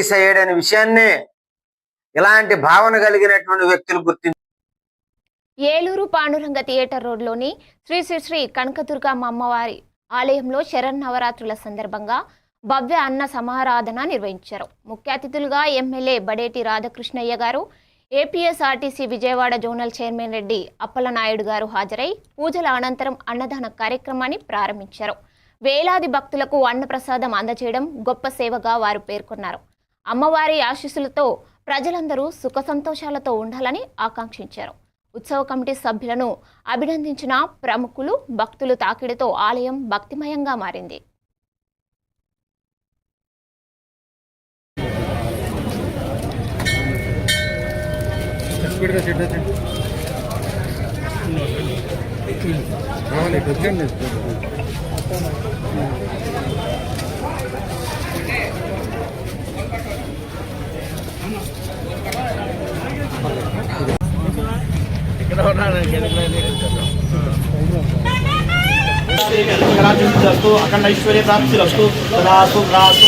సయ్యడ్ విషయాన్ని ఇలాంటి భావన కలిగినటువంటి వ్యక్తులు గుర్తించి ఏలూరు పాండురంగ థియేటర్ రోడ్లోని శ్రీ శ్రీ శ్రీ కనకదుర్గమ్మ అమ్మవారి ఆలయంలో శరన్నవరాత్రుల సందర్భంగా భవ్య అన్న సమారాధన నిర్వహించారు. ముఖ్య అతిథులుగా ఎమ్మెల్యే బడేటి రాధాకృష్ణయ్య గారు APSRTC Vijayawada zonal chairman Reddy Appalanaidu గారు హాజరై పూజల అనంతరం అన్నదాన కార్యక్రమాన్ని ప్రారంభించారు. వేలాది భక్తులకు అన్నప్రసాదం అందజేయడం గొప్ప సేవగా వారు పేర్కొన్నారు. అమ్మవారి ఆశీస్సులతో ప్రజలందరూ సుఖ సంతోషాలతో ఉండాలని ఆకాంక్షించారు. ఉత్సవ కమిటీ సభ్యులను అభినందించిన ప్రముఖులు భక్తులు తాకిడితో ఆలయం భక్తిమయంగా మారింది. స్పీడ్గా సెట్ వచ్చండి రావాలి ఇటు వచ్చండి స్తు అఖండ ఐశ్వర్య ప్రాప్తిరస్తు తదాస్తు రాస్తు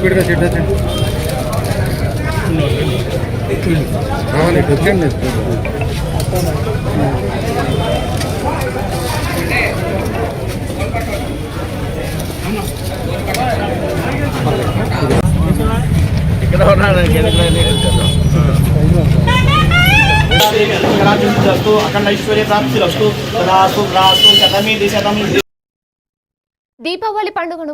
స్పీడ్గా సెట్ వచ్చండి రావాలి వచ్చండి ఇక్కడ అఖండ ఐశ్వర్య ప్రాప్తిరస్తు దీపావళి పండుగను